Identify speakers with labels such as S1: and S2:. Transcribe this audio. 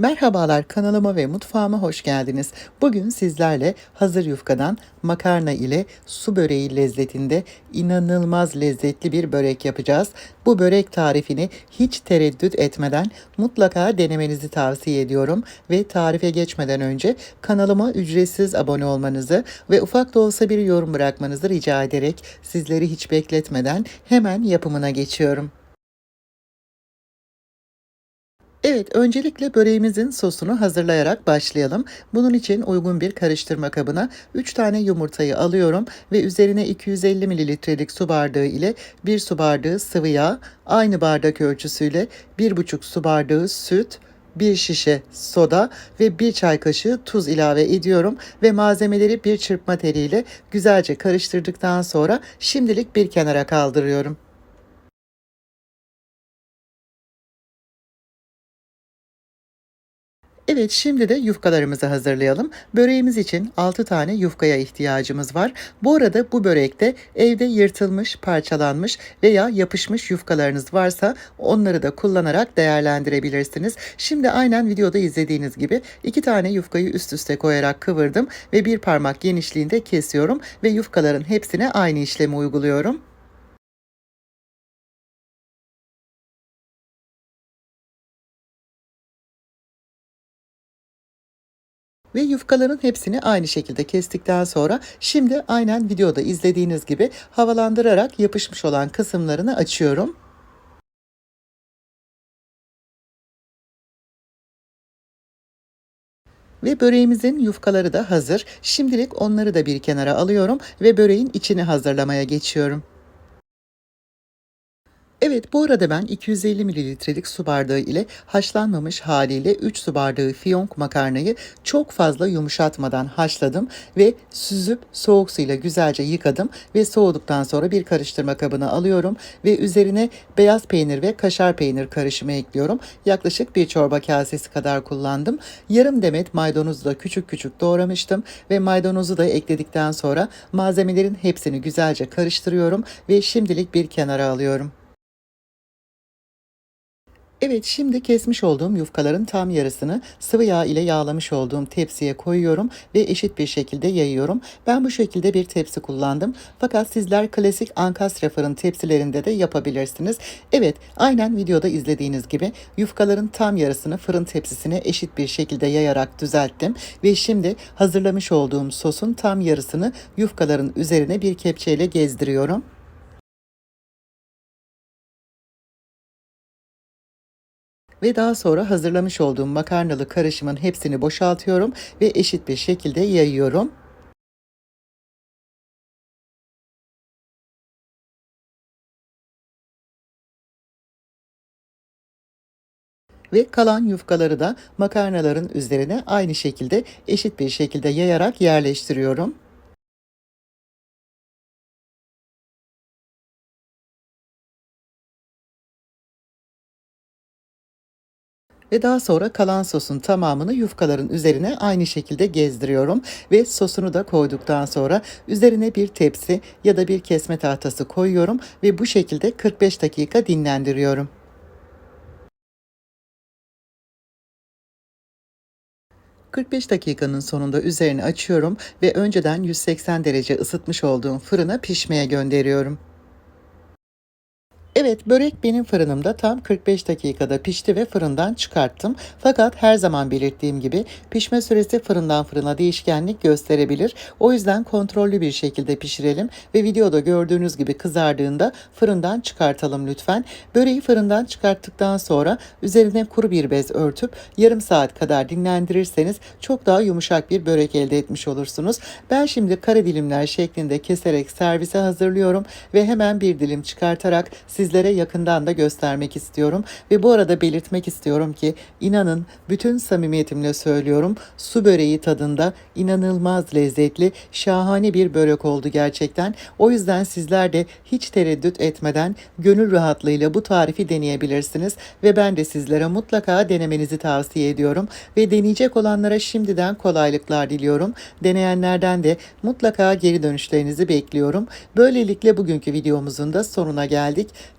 S1: Merhabalar kanalıma ve mutfağıma hoş geldiniz. Bugün sizlerle hazır yufkadan makarna ile su böreği lezzetinde inanılmaz lezzetli bir börek yapacağız. Bu börek tarifini hiç tereddüt etmeden mutlaka denemenizi tavsiye ediyorum ve tarife geçmeden önce kanalıma ücretsiz abone olmanızı ve ufak da olsa bir yorum bırakmanızı rica ederek sizleri hiç bekletmeden hemen yapımına geçiyorum. Evet, öncelikle böreğimizin sosunu hazırlayarak başlayalım. Bunun için uygun bir karıştırma kabına 3 tane yumurtayı alıyorum ve üzerine 250 mililitrelik su bardağı ile 1 su bardağı sıvı yağ, aynı bardak ölçüsüyle 1,5 su bardağı süt, bir şişe soda ve bir çay kaşığı tuz ilave ediyorum ve malzemeleri bir çırpma teliyle güzelce karıştırdıktan sonra şimdilik bir kenara kaldırıyorum. Evet şimdi de yufkalarımızı hazırlayalım. Böreğimiz için 6 tane yufkaya ihtiyacımız var. Bu arada bu börekte evde yırtılmış, parçalanmış veya yapışmış yufkalarınız varsa onları da kullanarak değerlendirebilirsiniz. Şimdi aynen videoda izlediğiniz gibi 2 tane yufkayı üst üste koyarak kıvırdım ve bir parmak genişliğinde kesiyorum ve yufkaların hepsine aynı işlemi uyguluyorum. Ve yufkaların hepsini aynı şekilde kestikten sonra şimdi aynen videoda izlediğiniz gibi havalandırarak yapışmış olan kısımlarını açıyorum. Ve böreğimizin yufkaları da hazır. Şimdilik onları da bir kenara alıyorum ve böreğin içini hazırlamaya geçiyorum. Evet bu arada ben 250 mililitrelik su bardağı ile haşlanmamış haliyle 3 su bardağı fiyonk makarnayı çok fazla yumuşatmadan haşladım ve süzüp soğuk suyla güzelce yıkadım ve soğuduktan sonra bir karıştırma kabına alıyorum ve üzerine beyaz peynir ve kaşar peynir karışımı ekliyorum. Yaklaşık bir çorba kasesi kadar kullandım. Yarım demet maydanozu da küçük küçük doğramıştım ve maydanozu da ekledikten sonra malzemelerin hepsini güzelce karıştırıyorum ve şimdilik bir kenara alıyorum. Evet şimdi kesmiş olduğum yufkaların tam yarısını sıvı yağ ile yağlamış olduğum tepsiye koyuyorum ve eşit bir şekilde yayıyorum. Ben bu şekilde bir tepsi kullandım. Fakat sizler klasik ankastre fırın tepsilerinde de yapabilirsiniz. Evet aynen videoda izlediğiniz gibi yufkaların tam yarısını fırın tepsisine eşit bir şekilde yayarak düzelttim. Ve şimdi hazırlamış olduğum sosun tam yarısını yufkaların üzerine bir kepçeyle gezdiriyorum. Ve daha sonra hazırlamış olduğum makarnalı karışımın hepsini boşaltıyorum ve eşit bir şekilde yayıyorum. ve kalan yufkaları da makarnaların üzerine aynı şekilde eşit bir şekilde yayarak yerleştiriyorum. Ve daha sonra kalan sosun tamamını yufkaların üzerine aynı şekilde gezdiriyorum ve sosunu da koyduktan sonra üzerine bir tepsi ya da bir kesme tahtası koyuyorum ve bu şekilde 45 dakika dinlendiriyorum. ...45 dakikanın sonunda üzerini açıyorum ve önceden 180 derece ısıtmış olduğum fırına pişmeye gönderiyorum. Evet, börek benim fırınımda tam 45 dakikada pişti ve fırından çıkarttım. Fakat her zaman belirttiğim gibi pişme süresi fırından fırına değişkenlik gösterebilir. O yüzden kontrollü bir şekilde pişirelim ve videoda gördüğünüz gibi kızardığında fırından çıkartalım lütfen. Böreği fırından çıkarttıktan sonra üzerine kuru bir bez örtüp yarım saat kadar dinlendirirseniz çok daha yumuşak bir börek elde etmiş olursunuz. Ben şimdi kare dilimler şeklinde keserek servise hazırlıyorum ve hemen bir dilim çıkartarak sizlere yakından da göstermek istiyorum. Ve bu arada belirtmek istiyorum ki inanın bütün samimiyetimle söylüyorum su böreği tadında inanılmaz lezzetli, şahane bir börek oldu gerçekten. O yüzden sizler de hiç tereddüt etmeden gönül rahatlığıyla bu tarifi deneyebilirsiniz ve ben de sizlere mutlaka denemenizi tavsiye ediyorum ve deneyecek olanlara şimdiden kolaylıklar diliyorum. Deneyenlerden de mutlaka geri dönüşlerinizi bekliyorum. Böylelikle bugünkü videomuzun da sonuna geldik.